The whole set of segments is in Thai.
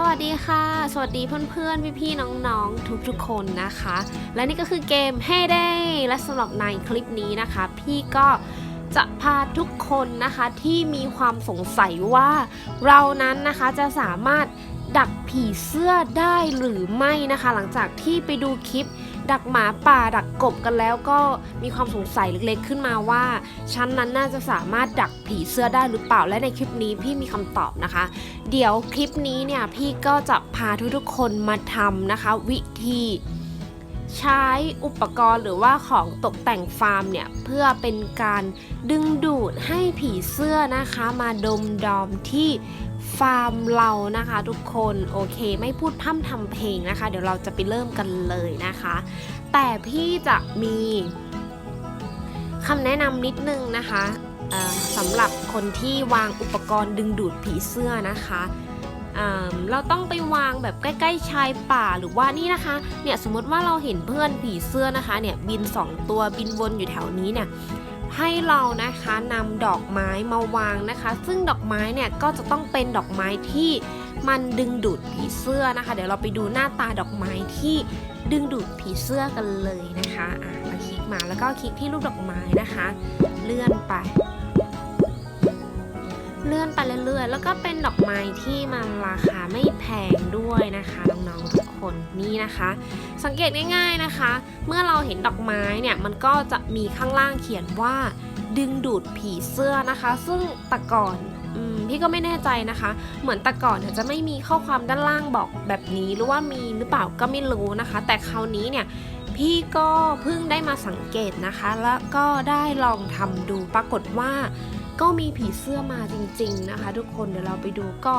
สวัสดีค่ะ สวัสดีเพื่อนๆ พี่ๆ น้องๆ ทุกๆ คนนะคะ และนี่ก็คือเกม Hey Day และสำหรับในคลิปนี้นะคะ พี่ก็จะพาทุกคนนะคะที่มีความสงสัยว่าเรานั้นนะคะจะสามารถดักผีเสื้อได้หรือไม่นะคะ หลังจากที่ไปดูคลิป ดักหมาป่าดักกบกันแล้วก็มีความสงสัยเล็กๆ ขึ้นมาว่า ชั้นนั้นน่าจะสามารถดักผีเสื้อได้หรือเปล่าและในคลิปนี้พี่มีคำตอบนะคะ เดี๋ยวคลิปนี้เนี่ยพี่ก็จะพาทุกๆคนมาทำนะคะ วิธี ใช้อุปกรณ์หรือว่าของตกแต่งฟาร์มเนี่ยเพื่อเป็นการดึงดูดให้ผีเสื้อนะคะ มาดมดอมที่ฟาร์มเรานะคะทุกคนโอเคไม่พูดพร่ำทำเพลงนะคะ เดี๋ยวเราจะไปเริ่มกันเลยนะคะ แต่พี่จะมีคำแนะนำนิดนึงนะคะสำหรับคนที่วางอุปกรณ์ดึงดูดผีเสื้อนะคะ เราต้องไปวางแบบใกล้ ๆ ชายป่าหรือว่านี่นะคะเนี่ยสมมติว่าเราเห็นเพื่อนผีเสื้อนะคะเนี่ยบินสองตัวบินวนอยู่แถวนี้เนี่ยให้เรานะคะนำดอกไม้มาวางนะคะ ซึ่งดอกไม้เนี่ยก็จะต้องเป็นดอกไม้ที่มันดึงดูดผีเสื้อนะคะ เดี๋ยวเราไปดูหน้าตาดอกไม้ที่ดึงดูดผีเสื้อกันเลยนะคะอะเราคลิกมาแล้วก็คลิกที่รูปดอกไม้นะคะ เลื่อนไป ไปเรื่อยๆ แล้วก็เป็นดอกไม้ที่มันราคาไม่แพงด้วยนะคะน้องๆทุกคนนี่นะคะ สังเกตง่ายๆนะคะ เมื่อเราเห็นดอกไม้เนี่ยมันก็จะมีข้างล่างเขียนว่า ดึงดูดผีเสื้อนะคะ ซึ่งต่ก่อนพี่ก็ไม่แน่ใจนะคะ เหมือนแต่ก่อนเนี่ยจะไม่มีข้อความด้านล่างบอกแบบนี้หรือว่ามีหรือเปล่าก็ไม่รู้นะคะ แต่คราวนี้เนี่ยพี่ก็เพิ่งได้มาสังเกตนะคะ แล้วก็ได้ลองทำดูปรากฏว่า ก็มีผีเสื้อมาจริง ๆนะคะ ทุกคนเดี๋ยวเราไปดูก็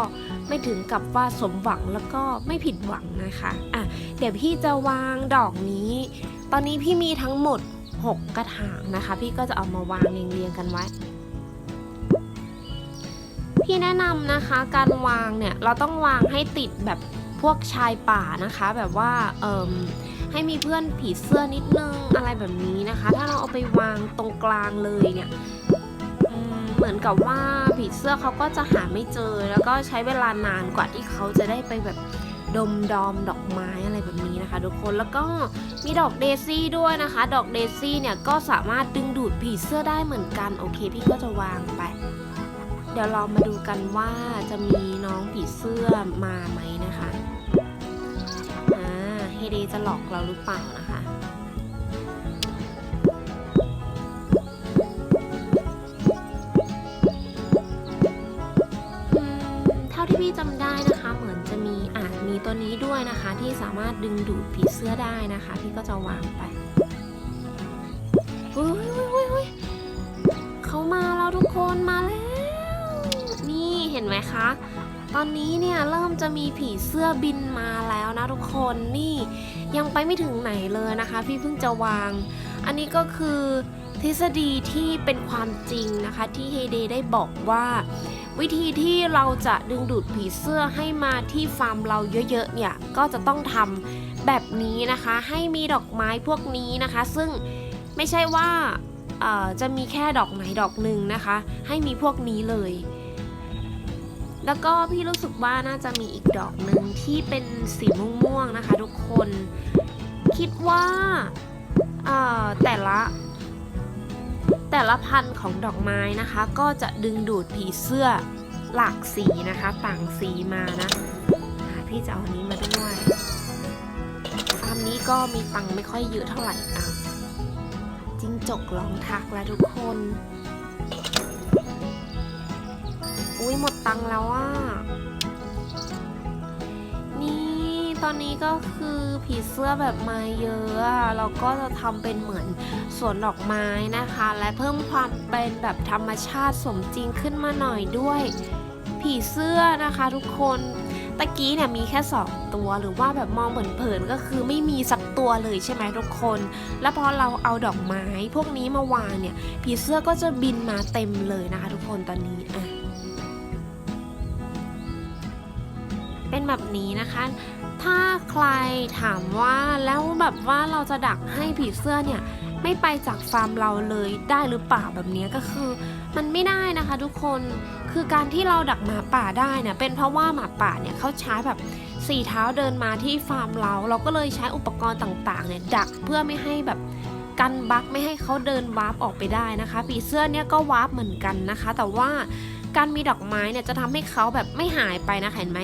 ไม่ถึงกับว่าสมหวังแล้วก็ไม่ผิดหวังนะคะอะเดี๋ยวพี่จะวางดอกนี้ ตอนนี้พี่มีทั้งหมด 6 กระถางนะคะ พี่ก็จะเอามาวางเรียงๆกันไว้ พี่แนะนำนะคะการวางเนี่ยเราต้องวางให้ติดแบบพวกชายป่านะคะ แบบว่าเอ่มให้มีเพื่อนผีเสื้อนิดนึงอะไรแบบนี้นะคะ ถ้าเราเอาไปวางตรงกลางเลยเนี่ย เหมือนกับว่าผีเสื้อเขาก็จะหาไม่เจอ แล้วก็ใช้เวลานานกว่าที่เขาจะได้ไปแบบดมดอมดอกไม้อะไรแบบนี้นะคะ ทุกคนแล้วก็มีดอกเดซี่ด้วยนะคะ ดอกเดซี่เนี่ยก็สามารถดึงดูดผีเสื้อได้เหมือนกันโอเคพี่ก็จะวางไป เดี๋ยวเรามาดูกันว่าจะมีน้องผีเสื้อมาไหมนะคะอ่าเฮเดจะหลอกเราหรือเปล่านะคะ นะคะที่สามารถดึงดูดผีเสื้อได้นะคะ พี่ก็จะวางไปเฮ้ยเฮ้ยเฮ้ยเฮ้ยเขามาแล้วทุกคนมาแล้ว นี่เห็นไหมคะ ตอนนี้เนี่ยเริ่มจะมีผีเสื้อบินมาแล้วนะทุกคนนี่ยังไปไม่ถึงไหนเลยนะคะ พี่เพิ่งจะวาง อันนี้ก็คือทฤษฎีที่เป็นความจริงนะคะ ที่เฮเดได้บอกว่า วิธีที่เราจะดึงดูดผีเสื้อให้มาที่ฟาร์มเราเยอะๆเนี่ยก็จะต้องทำแบบนี้นะคะ ให้มีดอกไม้พวกนี้นะคะ ซึ่งไม่ใช่ว่าจะมีแค่ดอกไหนดอกหนึ่งนะคะ ให้มีพวกนี้เลย แล้วก็พี่รู้สึกว่าน่าจะมีอีกดอกหนึ่งที่เป็นสีม่วงๆนะคะ ทุกคน คิดว่าแต่ละ แต่ละพันธุ์ของดอกไม้นะคะ ก็จะดึงดูดผีเสื้อหลากสีนะคะ ต่างสีมานะพี่จะเอาอันนี้มาด้วยฟาร์มนี้ก็มีตังค์ไม่ค่อยเยอะเท่าไหร่อะจิ้งจกลองทักแล้วทุกคน อุ้ยหมดตังค์แล้วอะ ตอนนี้ก็คือผีเสื้อแบบมาเยอะอะเราก็จะทำเป็นเหมือนสวนดอกไม้นะคะ และเพิ่มความเป็นแบบธรรมชาติสมจริงขึ้นมาหน่อยด้วย ผีเสื้อนะคะทุกคนตะกี้เนี่ยมีแค่2ตัวหรือว่าแบบมองเผินๆก็คือไม่มีสักตัวเลยใช่ไหมทุกคน แล้วพอเราเอาดอกไม้ พวกนี้มาวางเนี่ยผีเสื้อก็จะบินมาเต็มเลยนะคะ ทุกคนตอนนี้อะ เป็นแบบนี้นะคะ ถ้าใครถามว่าแล้วแบบว่าเราจะดักให้ผีเสื้อเนี่ยไม่ไปจากฟาร์มเราเลยได้หรือเปล่าแบบนี้ก็คือ มันไม่ได้นะคะทุกคนคือการที่เราดักหมาป่าได้เนี่ยเป็นเพราะว่าหมาป่าเนี่ยเขาใช้แบบสี่เท้าเดินมาที่ฟาร์มเรา เราก็เลยใช้อุปกรณ์ต่างๆเนี่ยดักเพื่อไม่ให้แบบกันบักไม่ให้เขาเดินวาร์ปออกไปได้นะคะผีเสื้อเนี่ยก็วาร์ปเหมือนกันนะคะ แต่ว่าการมีดอกไม้เนี่ยจะทำให้เขาแบบไม่หายไปนะคะเห็นไหม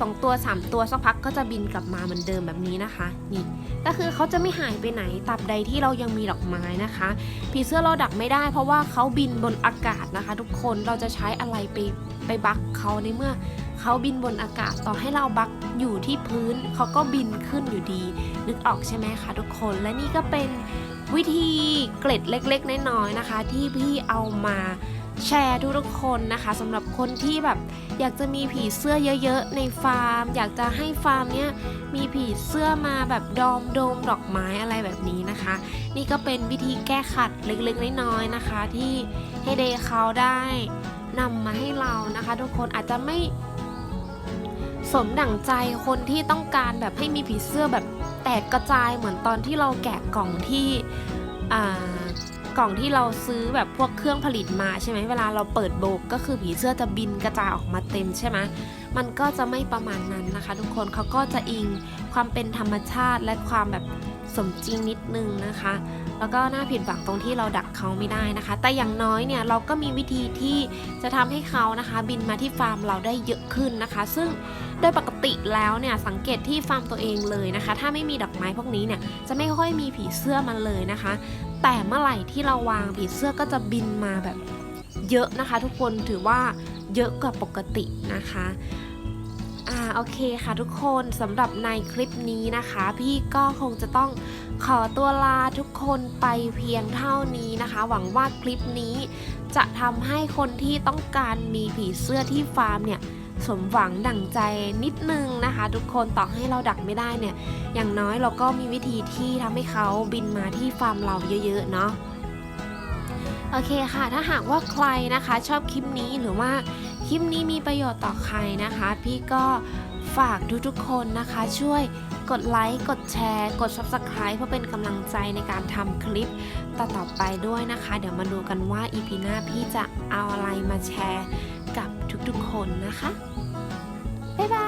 สองตัวสามตัวสักพักก็จะบินกลับมาเหมือนเดิมแบบนี้นะคะ นี่ก็คือเขาจะไม่หายไปไหนตราบใดที่เรายังมีดอกไม้นะคะผีเสื้อเราดักไม่ได้ เพราะว่าเขาบินบนอากาศนะคะ ทุกคนเราจะใช้อะไรไปไปบักเขาในเมื่อเขาบินบนอากาศต่อให้เราบักอยู่ที่พื้นเขาก็บินขึ้นอยู่ดี นึกออกใช่ไหมคะทุกคนและนี่ก็เป็นวิธีเกล็ดเล็กๆน้อยๆนะคะ ที่พี่เอามา แชร์ทุกๆคนนะคะสำหรับคนที่แบบอยากจะมีผีเสื้อเยอะๆในฟาร์ม อยากจะให้ฟาร์มเนี้ยมีผีเสื้อมาแบบดอมโดมดอกไม้อะไรแบบนี้นะคะ นี่ก็เป็นวิธีแก้ขัดเล็กๆน้อยๆนะคะ ที่ให้เดย์เขาได้นำมาให้เรานะคะ ทุกคนอาจจะไม่สมดั่งใจคนที่ต้องการแบบให้มีผีเสื้อแบบแตกกระจายเหมือนตอนที่เราแกะกล่องที่อ่า กล่องที่เราซื้อแบบพวกเครื่องผลิตมาใช่ไหมเวลาเราเปิดโบกก็คือผีเสื้อจะบินกระจายออกมาเต็มใช่ไหมมันก็จะไม่ประมาณนั้นนะคะ ทุกคนเขาก็จะอิงความเป็นธรรมชาติและความแบบสมจริงนิดนึงนะคะ แล้วก็น่าผิดหวังตรงที่เราดักเขาไม่ได้นะคะ แต่อย่างน้อยเนี่ยเราก็มีวิธีที่จะทำให้เขานะคะ บินมาที่ฟาร์มเราได้เยอะขึ้นนะคะ ซึ่งโดยปกติแล้วเนี่ยสังเกตที่ฟาร์มตัวเองเลยนะคะ ถ้าไม่มีดอกไม้พวกนี้เนี่ยจะไม่ค่อยมีผีเสื้อมันเลยนะคะ แต่เมื่อไหร่ที่เราวางผีเสื้อก็จะบินมาแบบเยอะนะคะ ทุกคนถือว่าเยอะกว่าปกตินะคะอ่าโอเคค่ะทุกคนสำหรับในคลิปนี้นะคะ พี่ก็คงจะต้องขอตัวลาทุกคนไปเพียงเท่านี้นะคะ หวังว่าคลิปนี้จะทำให้คนที่ต้องการมีผีเสื้อที่ฟาร์มเนี่ย สมหวังดั่งใจนิดนึงนะคะ ทุกคนต่อให้เราดักไม่ได้เนี่ย อย่างน้อยเราก็มีวิธีที่ทำให้เขาบินมาที่ฟาร์มเราเยอะๆเนาะโอเคค่ะ ถ้าหากว่าใครนะคะ ชอบคลิปนี้หรือว่าคลิปนี้มีประโยชน์ต่อใครนะคะ พี่ก็ฝากทุกๆคนนะคะ ช่วยกดไลค์กดแชร์ กด Subscribe เพื่อเป็นกำลังใจในการทำคลิปต่อๆไปด้วยนะคะ เดี๋ยวมาดูกันว่า EP หน้าพี่จะเอาอะไรมาแชร์ ทุกๆคนนะคะ บ๊ายบาย